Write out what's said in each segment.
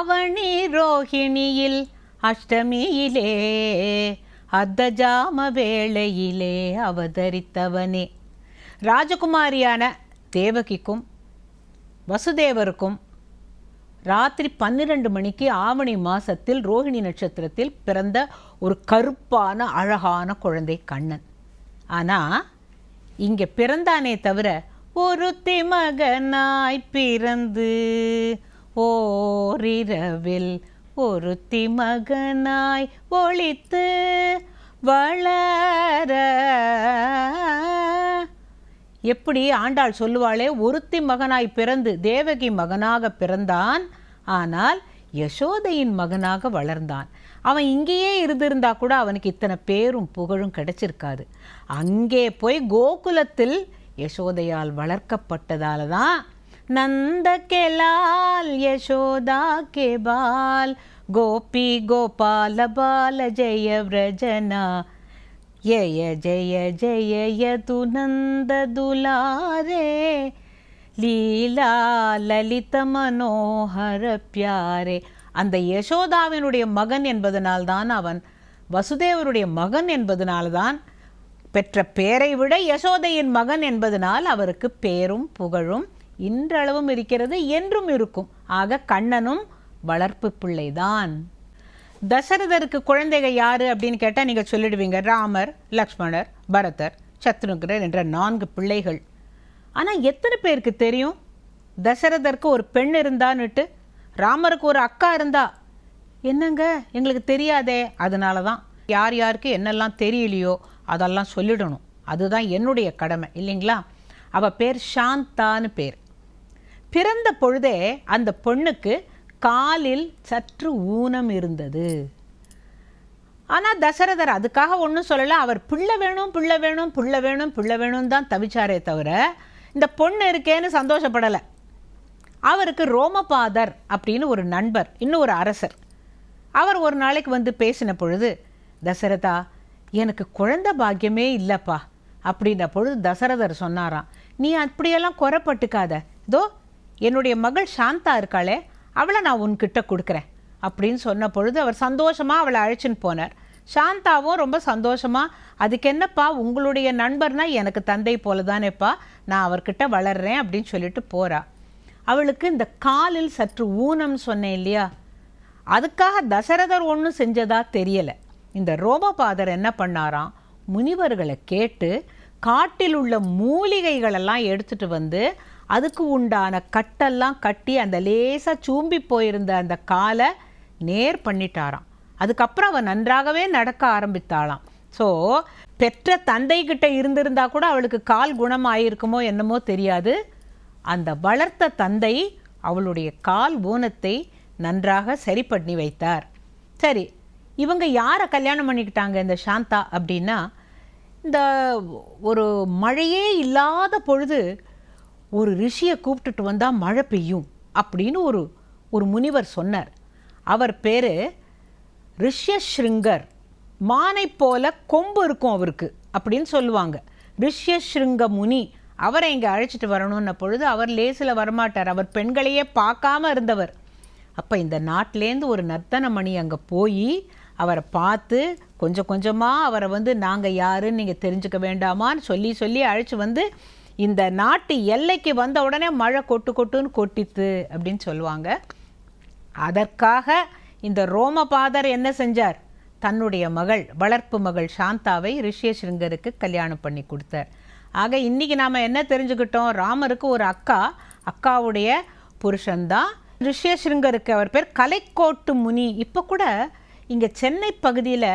ஆவணி ரோஹிணியில் அஷ்டமியிலே அத்த ஜாம வேளையிலே அவதரித்தவனே. ராஜகுமாரியான தேவகிக்கும் வசுதேவருக்கும் ராத்திரி பன்னிரண்டு மணிக்கு ஆவணி மாசத்தில் ரோஹிணி நட்சத்திரத்தில் பிறந்த ஒரு கருப்பான அழகான குழந்தை கண்ணன். ஆனால் இங்கே பிறந்தானே தவிர ஒரு திமகனாய் பிறந்து ஓரிரவில் ஒருத்தி மகனாய் ஒளித்து வளர. எப்படி ஆண்டாள் சொல்லுவாளே ஒருத்தி மகனாய் பிறந்து தேவகி மகனாக பிறந்தான். ஆனால் யசோதையின் மகனாக வளர்ந்தான். அவன் இங்கேயே இருந்திருந்தா கூட அவனுக்கு இத்தனை பேரும் புகழும் கிடைச்சிருக்காது. அங்கே போய் கோகுலத்தில் யசோதையால் வளர்க்கப்பட்டதால தான் நந்த கெலால் யசோதா கே பால் கோபி கோபால பால ஜெய விரஜனா ஜய ஜய ஜய யது நந்த துலாரே லீலா லலித மனோஹர பியாரே அந்த யசோதாவினுடைய மகன் என்பதனால்தான் அவன் வசுதேவருடைய மகன் என்பதனால்தான் பெற்ற பேரை விட யசோதையின் மகன் என்பதனால் அவருக்கு பேரும் புகழும். இன்றளவும் இருக்கிறது என்றும் இருக்கும். ஆக கண்ணனும் வளர்ப்பு பிள்ளைதான். தசரதருக்கு குழந்தைகள் யாரு அப்படின்னு கேட்டால் நீங்கள் சொல்லிடுவீங்க. ராமர் லக்ஷ்மணர் பரதர் சத்ருகர் என்ற நான்கு பிள்ளைகள். ஆனால் எத்தனை பேருக்கு தெரியும்? தசரதருக்கு ஒரு பெண் இருந்தான்னுட்டு ராமருக்கு ஒரு அக்கா இருந்தா. என்னங்க? எங்களுக்கு தெரியாதே. அதனால தான் யார் யாருக்கு என்னெல்லாம் தெரியலையோ அதெல்லாம் சொல்லிடணும். அதுதான் என்னுடைய கடமை இல்லைங்களா? அவள் பேர் சாந்தான்னு பேர். பிறந்த பொழுதே அந்த பொண்ணுக்கு காலில் சற்று ஊனம் இருந்தது. ஆனால் தசரதர் அதுக்காக ஒன்றும் சொல்லலை. அவர் பிள்ளை வேணும் பிள்ளை வேணும் பிள்ளை வேணும் பிள்ளை வேணும் தான் தவிச்சாரே தவிர இந்த பொண்ணு இருக்கேன்னு சந்தோஷப்படலை. அவருக்கு ரோமபாதர் அப்படின்னு ஒரு நண்பர் இன்னும் ஒரு அரசர். அவர் ஒரு நாளைக்கு வந்து பேசின பொழுது தசரதா எனக்கு குழந்தை பாக்கியமே இல்லைப்பா. அப்படின்ற பொழுது தசரதர் சொன்னாராம் நீ அப்படியெல்லாம் குறப்பட்டுக்காத இதோ என்னுடைய மகள் சாந்தா இருக்காளே அவளை நான் உன்கிட்ட கொடுக்குறேன். அப்படின்னு சொன்ன பொழுது அவர் சந்தோஷமாக அவளை அழைச்சின்னு போனார். சாந்தாவும் ரொம்ப சந்தோஷமாக அதுக்கு என்னப்பா உங்களுடைய நண்பர்னா எனக்கு தந்தை போல தானேப்பா நான் அவர்கிட்ட வளர்றேன் அப்படின்னு சொல்லிட்டு போகிறா அவளுக்கு இந்த காலில் சற்று ஊனம் சொன்னேன் இல்லையா? அதுக்காக தசரதர் ஒன்றும் செஞ்சதா தெரியலை. இந்த ரோமபாதர் என்ன பண்ணாராம்? முனிவர்களை கேட்டு காட்டில் உள்ள மூலிகைகளெல்லாம் எடுத்துகிட்டு வந்து அதுக்கு உண்டான கட்டெல்லாம் கட்டி அந்த லேசாக சூம்பி போயிருந்த அந்த காலை நேர் பண்ணிட்டாராம். அதுக்கப்புறம் அவன் நன்றாகவே நடக்க ஆரம்பித்தாளாம். ஸோ பெற்ற தந்தைகிட்ட இருந்திருந்தா கூட அவளுக்கு கால் குணமாயிருக்குமோ என்னமோ தெரியாது. அந்த வளர்த்த தந்தை அவளுடைய கால் ஊனத்தை நன்றாக சரி பண்ணி வைத்தார். சரி இவங்க யாரை கல்யாணம் பண்ணிக்கிட்டாங்க இந்த சாந்தா அப்படின்னா இந்த ஒரு மழையே இல்லாத பொழுது ஒரு ரிஷியை கூப்பிட்டுட்டு வந்தால் மழை பெய்யும் அப்படின்னு ஒரு ஒரு முனிவர் சொன்னார். அவர் பேர் ரிஷ்யஸ்ருங்கர். மானை போல கொம்பு இருக்கும் அவருக்கு அப்படின்னு சொல்லுவாங்க. ரிஷ்யஸ்ருங்க முனி அவரை இங்கே அழைச்சிட்டு வரணும்ன பொழுது அவர் லேசில் வரமாட்டார். அவர் பெண்களையே பார்க்காம இருந்தவர். அப்போ இந்த நாட்டிலேருந்து ஒரு நர்த்தனமணி அங்கே போய் அவரை பார்த்து கொஞ்சம் கொஞ்சமாக அவரை வந்து நாங்கள் யாருன்னு நீங்கள் தெரிஞ்சுக்க வேண்டாமான்னு சொல்லி சொல்லி அழைச்சி வந்து இந்த நாட்டு எல்லைக்கு வந்த உடனே மழை கொட்டு கொட்டுன்னு கொட்டித்து அப்படின்னு சொல்லுவாங்க. அதற்காக இந்த ரோமபாதர் என்ன செஞ்சார்? தன்னுடைய மகள் வளர்ப்பு மகள் சாந்தாவை ரிஷியசிருங்கருக்கு கல்யாணம் பண்ணி கொடுத்தார். ஆக இன்றைக்கி நாம் என்ன தெரிஞ்சுக்கிட்டோம்? ராமருக்கு ஒரு அக்கா அக்காவுடைய புருஷன்தான் ரிஷியசிருங்கருக்கு அவர் பேர் கலைக்கோட்டு முனி. இப்போ கூட இங்கே சென்னை பகுதியில்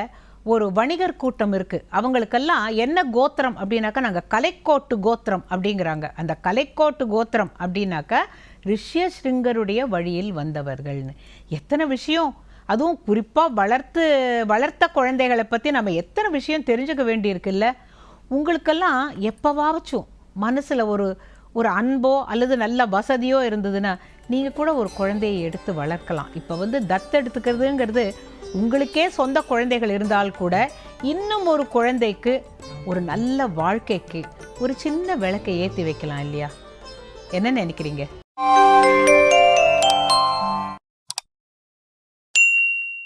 ஒரு வணிகர் கூட்டம் இருக்குது அவங்களுக்கெல்லாம் என்ன கோத்திரம் அப்படின்னாக்கா நாங்கள் கலைக்கோட்டு கோத்திரம் அப்படிங்கிறாங்க. அந்த கலைக்கோட்டு கோத்திரம் அப்படின்னாக்கா ரிஷ்யசிருங்கருடைய வழியில் வந்தவர்கள்னு. எத்தனை விஷயம்? அதுவும் குறிப்பாக வளர்த்து வளர்த்த குழந்தைகளை பற்றி நம்ம எத்தனை விஷயம் தெரிஞ்சுக்க வேண்டியிருக்குல்ல? உங்களுக்கெல்லாம் எப்போவாச்சும் மனசில் ஒரு ஒரு அன்போ அல்லது நல்ல வசதியோ இருந்ததுன்னா நீங்கள் கூட ஒரு குழந்தையை எடுத்து வளர்க்கலாம். இப்போ வந்து தத்தெடுத்துக்கிறதுங்கிறது உங்களுக்கே சொந்த குழந்தைகள் இருந்தால் கூட இன்னும் ஒரு குழந்தைக்கு ஒரு நல்ல வாழ்க்கைக்கு ஒரு சின்ன விளக்கை ஏற்றி வைக்கலாம் இல்லையா? என்ன நினைக்கிறீங்க?